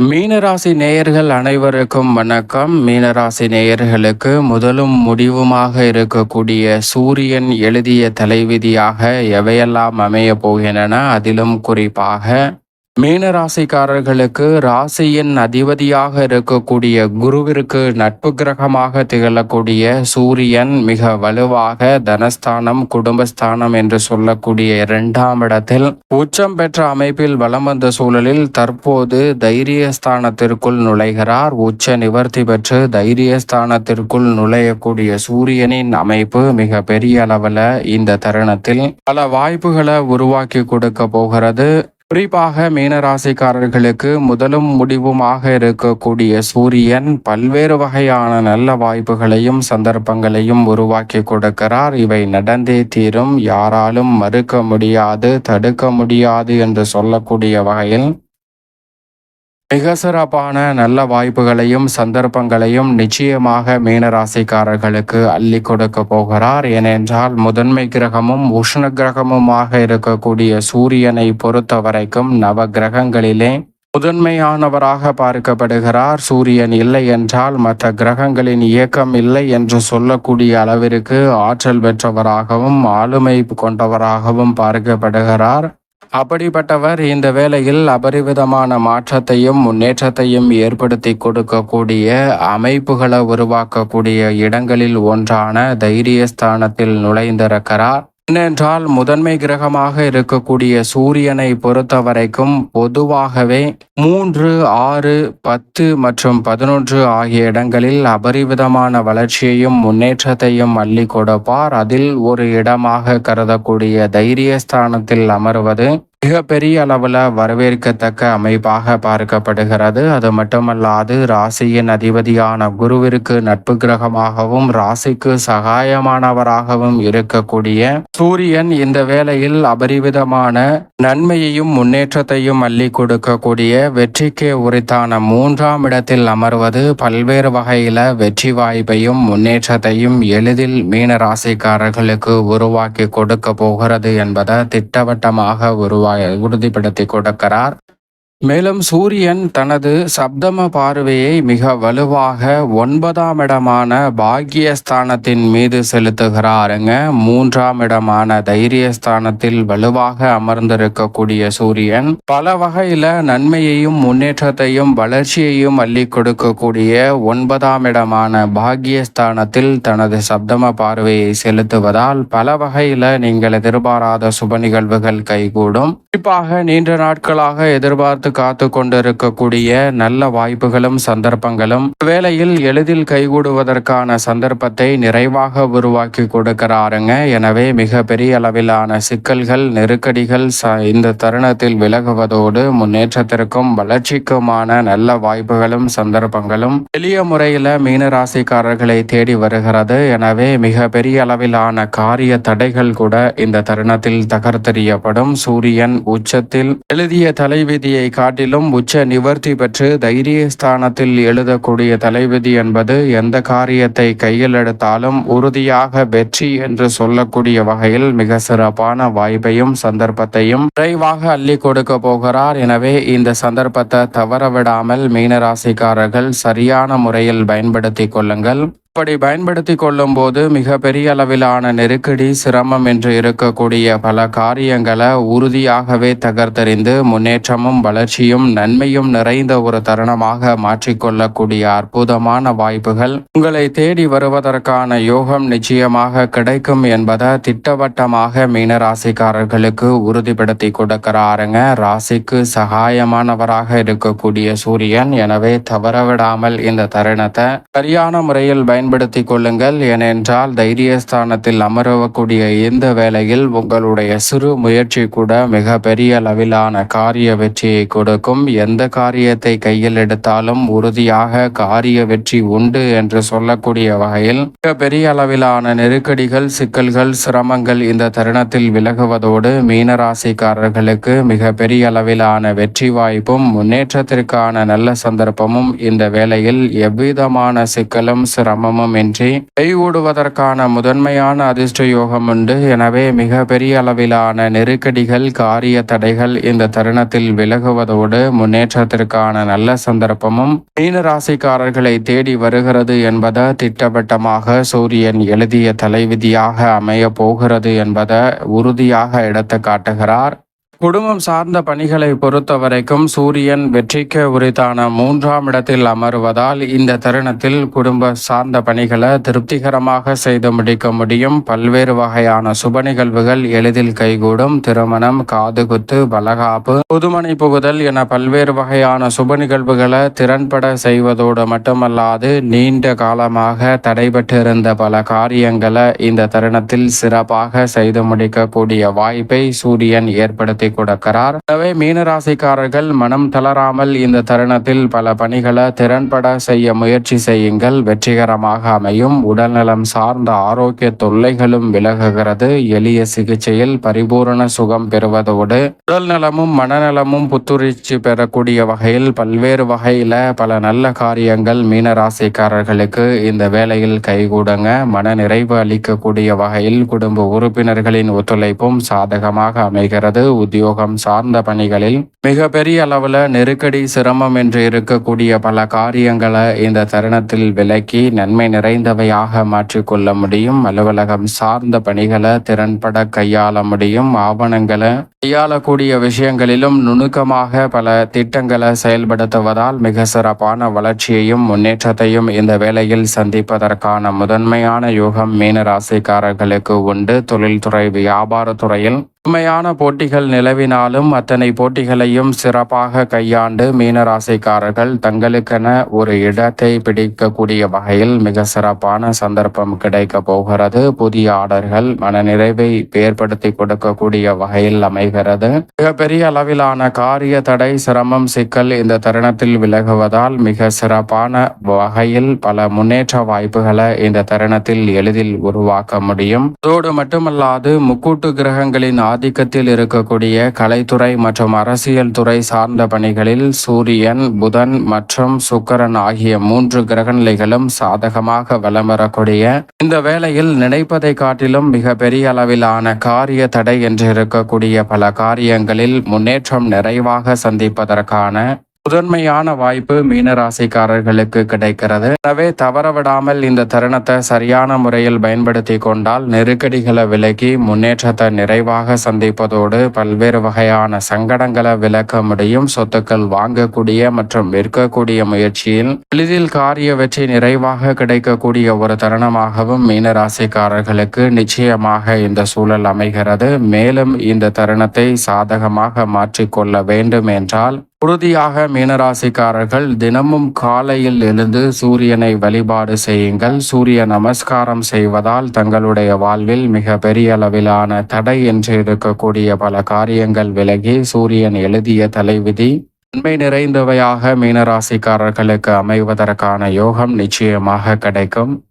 மீனராசி நேயர்கள் அனைவருக்கும் வணக்கம். மீனராசி நேயர்களுக்கு முதலும் முடிவுமாக இருக்கக்கூடிய சூரியன் எழுதிய தலைவிதியாக எவையெல்லாம் அமைய போகின்றன அதிலும் குறிப்பாக மீனராசிக்காரர்களுக்கு ராசியின் அதிபதியாக இருக்கக்கூடிய குருவிற்கு நட்பு கிரகமாக திகழக்கூடிய சூரியன் மிக வலுவாக தனஸ்தானம் குடும்பஸ்தானம் என்று சொல்லக்கூடிய இரண்டாம் இடத்தில் உச்சம் பெற்ற அமைப்பில் வலம் வந்த சூழலில் தற்போது தைரியஸ்தானத்திற்குள் நுழைகிறார். உச்ச நிவர்த்தி பெற்று தைரியஸ்தானத்திற்குள் நுழையக்கூடிய சூரியனின் அமைப்பு மிக பெரிய அளவில் இந்த தருணத்தில் பல வாய்ப்புகளை உருவாக்கி கொடுக்க போகிறது. குறிப்பாக மீனராசிக்காரர்களுக்கு முதலும் முடிவுமாக இருக்கக்கூடிய சூரியன் பல்வேறு வகையான நல்ல வாய்ப்புகளையும் சந்தர்ப்பங்களையும் உருவாக்கி கொடுக்கிறார். இவை நடந்தே தீரும். யாராலும் மறுக்க முடியாது தடுக்க முடியாது என்று சொல்லக்கூடிய வகையில் மிக சிறப்பான நல்ல வாய்ப்புகளையும் சந்தர்ப்பங்களையும் நிச்சயமாக மீனராசிக்காரர்களுக்கு அள்ளி கொடுக்க போகிறார். ஏனென்றால் முதன்மை கிரகமும் உஷ்ண கிரகமுமாக இருக்கக்கூடிய சூரியனை பொறுத்த வரைக்கும் நவ கிரகங்களிலே முதன்மையானவராக பார்க்கப்படுகிறார். சூரியன் இல்லை என்றால் மற்ற கிரகங்களின் இயக்கம் இல்லை என்று சொல்லக்கூடிய அளவிற்கு ஆற்றல் பெற்றவராகவும் ஆளுமை கொண்டவராகவும் பார்க்கப்படுகிறார். அப்படிப்பட்டவர் இந்த வேளையில் அபரிவிதமான மாற்றத்தையும் முன்னேற்றத்தையும் ஏற்படுத்தி கொடுக்கக்கூடிய அமைப்புகளை உருவாக்கக்கூடிய இடங்களில் ஒன்றான தைரியஸ்தானத்தில் நுழைந்திருக்கிறார். ஏனென்றால் முதன்மை கிரகமாக இருக்கக்கூடிய சூரியனை பொறுத்த வரைக்கும் பொதுவாகவே மூன்று ஆறு பத்து மற்றும் பதினொன்று ஆகிய இடங்களில் அபரிவிதமான வளர்ச்சியையும் முன்னேற்றத்தையும் அள்ளி கொடுப்பார். அதில் ஒரு இடமாக கருதக்கூடிய தைரியஸ்தானத்தில் அமர்வது மிகப்பெரிய அளவில் வரவேற்கத்தக்க அமைப்பாக பார்க்கப்படுகிறது. அது மட்டுமல்லாது ராசியின் அதிபதியான குருவிற்கு நட்பு கிரகமாகவும் ராசிக்கு சகாயமானவராகவும் இருக்கக்கூடிய சூரியன் இந்த வேளையில் அபரிவிதமான நன்மையையும் முன்னேற்றத்தையும் அள்ளி கொடுக்கக்கூடிய வெற்றிக்கு உரித்தான மூன்றாம் இடத்தில் அமர்வது பல்வேறு வகையில வெற்றி வாய்ப்பையும் முன்னேற்றத்தையும் எளிதில் மீன ராசிக்காரர்களுக்கு உருவாக்கி கொடுக்க போகிறது என்பதை திட்டவட்டமாக உருவாக்கி உறுதிப்படுத்தி கொடுக்கிறார். மேலும் சூரியன் தனது சப்தம பார்வையை மிக வலுவாக ஒன்பதாம் இடமான பாக்கியஸ்தானத்தின் மீது செலுத்துகிறாருங்க. மூன்றாம் இடமான தைரியஸ்தானத்தில் வலுவாக அமர்ந்திருக்கக்கூடிய சூரியன் பல வகையில நன்மையையும் முன்னேற்றத்தையும் வளர்ச்சியையும் அள்ளி கொடுக்கக்கூடிய ஒன்பதாம் இடமான பாக்கியஸ்தானத்தில் தனது சப்தம பார்வையை செலுத்துவதால் பல வகையில நீங்கள் எதிர்பாராத சுப நிகழ்வுகள் கைகூடும். குறிப்பாக நீண்ட நாட்களாக எதிர்பார்த்து காத்து கொண்டிருக்கக்கூடிய நல்ல வாய்ப்புகளும் சந்தர்ப்பங்களும் வேளையில் எளிதில் கைகூடுவதற்கான சந்தர்ப்பத்தை நிறைவாக உருவாக்கி கொடுக்கிறாருங்க. எனவே மிக பெரிய அளவிலான சிக்கல்கள் நெருக்கடிகள் இந்த தருணத்தில் விலகுவதோடு முன்னேற்றத்திற்கும் வளர்ச்சிக்குமான நல்ல வாய்ப்புகளும் சந்தர்ப்பங்களும் எளிய முறையில் மீனராசிக்காரர்களை தேடி வருகிறது. எனவே மிக பெரிய அளவிலான காரிய தடைகள் கூட இந்த தருணத்தில் தகர்த்தெறியப்படும். சூரியன் உச்சத்தில் எழுதிய தலைவிதியை காட்டிலும் உச்ச நிவர்த்தி பெற்று தைரிய ஸ்தானத்தில் எழுதக்கூடிய தலைவிதி என்பது எந்த காரியத்தை கையில் எடுத்தாலும் உறுதியாக வெற்றி என்று சொல்லக்கூடிய வகையில் மிக சிறப்பான வாய்ப்பையும் சந்தர்ப்பத்தையும் விரைவாக அள்ளி கொடுக்க போகிறார். எனவே இந்த சந்தர்ப்பத்தை தவறவிடாமல் மீனராசிக்காரர்கள் சரியான முறையில் பயன்படுத்தி கொள்ளுங்கள். அப்படி பயன்படுத்தி கொள்ளும் போது மிக பெரிய அளவிலான நெருக்கடி சிரமம் என்று இருக்கக்கூடிய பல காரியங்களை உறுதியாகவே தகர்த்தறிந்து முன்னேற்றமும் வளர்ச்சியும் நன்மையும் நிறைந்த ஒரு தருணமாக மாற்றிக்கொள்ளக்கூடிய அற்புதமான வாய்ப்புகள். உங்களை தேடி வருவதற்கான யோகம் நிச்சயமாக கிடைக்கும் என்பதை திட்டவட்டமாக மீனராசிக்காரர்களுக்கு உறுதிப்படுத்தி கொடுக்கிறாருங்க. ராசிக்கு சகாயமானவராக இருக்கக்கூடிய சூரியன். எனவே தவறவிடாமல் இந்த தருணத்தை சரியான முறையில் பயன் பயன்படுத்தி கொள்ளுங்கள். ஏனென்றால் தைரியஸ்தானத்தில் அமரவக்கூடிய இந்த வேளையில் உங்களுடைய சிறு முயற்சி கூட மிக பெரிய அளவிலான காரிய வெற்றியை கொடுக்கும். எந்த காரியத்தை கையில் எடுத்தாலும் உறுதியாக காரிய வெற்றி உண்டு என்று சொல்லக்கூடிய வகையில் மிக பெரிய அளவிலான நெருக்கடிகள் சிக்கல்கள் சிரமங்கள் இந்த தருணத்தில் விலகுவதோடு மீனராசிக்காரர்களுக்கு மிக பெரிய அளவிலான வெற்றி வாய்ப்பும் முன்னேற்றத்திற்கான நல்ல சந்தர்ப்பமும் இந்த வேளையில் எவ்விதமான சிக்கலும் சிரமம் சிரமமும் இன்றி கைகூடுவதற்கான முதன்மையான அதிர்ஷ்ட யோகம் உண்டு. எனவே மிக பெரிய அளவிலான நெருக்கடிகள் காரிய தடைகள் இந்த தருணத்தில் விலகுவதோடு முன்னேற்றத்திற்கான நல்ல சந்தர்ப்பமும் மீன ராசிக்காரர்களை தேடி வருகிறது என்பதை திட்டவட்டமாக சூரியன் எழுதிய தலைவிதியாக அமைய போகிறது என்பதை உறுதியாக எடுத்து காட்டுகிறார். குடும்பம் சார்ந்த பணிகளை பொறுத்த வரைக்கும் சூரியன் வெற்றிக்கு உரித்தான மூன்றாம் இடத்தில் அமர்வதால் இந்த தருணத்தில் குடும்ப சார்ந்த பணிகளை திருப்திகரமாக செய்து முடிக்க முடியும். பல்வேறு வகையான சுப நிகழ்வுகள் எளிதில் கைகூடும் திருமணம் காதுகுத்து பலகாப்பு புதுமனை புகுதல் என பல்வேறு வகையான சுப நிகழ்வுகளை திறன்பட செய்வதோடு மட்டுமல்லாது நீண்ட காலமாக தடைபட்டிருந்த பல காரியங்களை இந்த தருணத்தில் சிறப்பாக செய்து முடிக்கக்கூடிய வாய்ப்பை சூரியன் ஏற்படுத்தி கொடுக்கிறார். எனவே மீனராசிக்காரர்கள் மனம் தளராமல் இந்த தருணத்தில் பல பணிகளை திறன்பட செய்ய முயற்சி செய்யுங்கள். வெற்றிகரமாக அமையும். உடல்நலம் சார்ந்த ஆரோக்கிய தொல்லைகளும் விலகுகிறது. எளிய சிகிச்சையில் பரிபூரண சுகம் பெறுவதோடு உடல் நலமும் மனநலமும் புத்துணர்ச்சி பெறக்கூடிய வகையில் பல்வேறு வகையில பல நல்ல காரியங்கள் மீனராசிக்காரர்களுக்கு இந்த வேளையில் கைகூடுங்க. மன நிறைவு அளிக்கக்கூடிய வகையில் குடும்ப உறுப்பினர்களின் ஒத்துழைப்பும் சாதகமாக அமைகிறது. உத்தியோகம் சார்ந்த பணிகளில் மிகப்பெரிய பெரிய அளவுல நெருக்கடி சிரமம் என்று இருக்கக்கூடிய பல காரியங்களை இந்த தருணத்தில் விலக்கி நன்மை நிறைந்தவையாக மாற்றிக்கொள்ள முடியும். அலுவலகம் சார்ந்த பணிகளை திறன்பட கையாள முடியும். ஆவணங்களை கையாளக்கூடிய விஷயங்களிலும் நுணுக்கமாக பல திட்டங்களை செயல்படுத்துவதால் மிக சிறப்பான வளர்ச்சியையும் முன்னேற்றத்தையும் இந்த வேளையில் சந்திப்பதற்கான முதன்மையான யோகம் மீனராசிக்காரர்களுக்கு உண்டு. தொழில்துறை வியாபாரத்துறையில் உண்மையான போட்டிகள் நிலவினாலும் அத்தனை போட்டிகளையும் சிறப்பாக கையாண்டு மீனராசிக்காரர்கள் தங்களுக்கென ஒரு இடத்தை பிடிக்கக்கூடிய வகையில் மிக சிறப்பான சந்தர்ப்பம் கிடைக்க போகிறது. புதிய ஆர்டர்கள் மனநிறைவை ஏற்படுத்தி கொடுக்கக்கூடிய வகையில் அமைகிறது. மிகப்பெரிய அளவிலான காரிய தடை சிரமம் சிக்கல் இந்த தருணத்தில் விலகுவதால் மிக சிறப்பான வகையில் பல முன்னேற்ற வாய்ப்புகளை இந்த தருணத்தில் எளிதில் உருவாக்க முடியும். அதோடு மட்டுமல்லாது முக்கூட்டு கிரகங்களின் ஆதிக்கத்தில் இருக்கக்கூடிய கலைத்துறை மற்றும் அரசியல் துறை சார்ந்த பணிகளில் சூரியன் புதன் மற்றும் சுக்கரன் ஆகிய மூன்று கிரகநிலைகளும் சாதகமாக வலம் வரக்கூடிய இந்த வேளையில் நினைப்பதை காட்டிலும் மிக பெரிய அளவிலான காரிய தடை என்று இருக்கக்கூடிய பல காரியங்களில் முன்னேற்றம் நிறைவாக சந்திப்பதற்கான முதன்மையான வாய்ப்பு மீனராசிக்காரர்களுக்கு கிடைக்கிறது. எனவே தவறவிடாமல் இந்த தருணத்தை சரியான முறையில் பயன்படுத்தி கொண்டால் நெருக்கடிகளை விலகி முன்னேற்றத்தை நிறைவாக சந்திப்பதோடு பல்வேறு வகையான சங்கடங்களை விலக்க முடியும். சொத்துக்கள் வாங்கக்கூடிய மற்றும் விற்கக்கூடிய முயற்சியில் எளிதில் காரிய வெற்றி நிறைவாக கிடைக்கக்கூடிய ஒரு தருணமாகவும் மீனராசிக்காரர்களுக்கு நிச்சயமாக இந்த சூழல் அமைகிறது. மேலும் இந்த தருணத்தை சாதகமாக மாற்றிக்கொள்ள வேண்டும் என்றால் உறுதியாக மீனராசிக்காரர்கள் தினமும் காலையில் எழுந்து சூரியனை வழிபாடு செய்யுங்கள். சூரிய நமஸ்காரம் செய்வதால் தங்களுடைய வாழ்வில் மிக பெரிய அளவிலான தடை என்று இருக்கக்கூடிய பல காரியங்கள் விலகி சூரியன் எழுதிய தலைவிதி நன்மை நிறைந்தவையாக மீனராசிக்காரர்களுக்கு அமைவதற்கான யோகம் நிச்சயமாக கிடைக்கும்.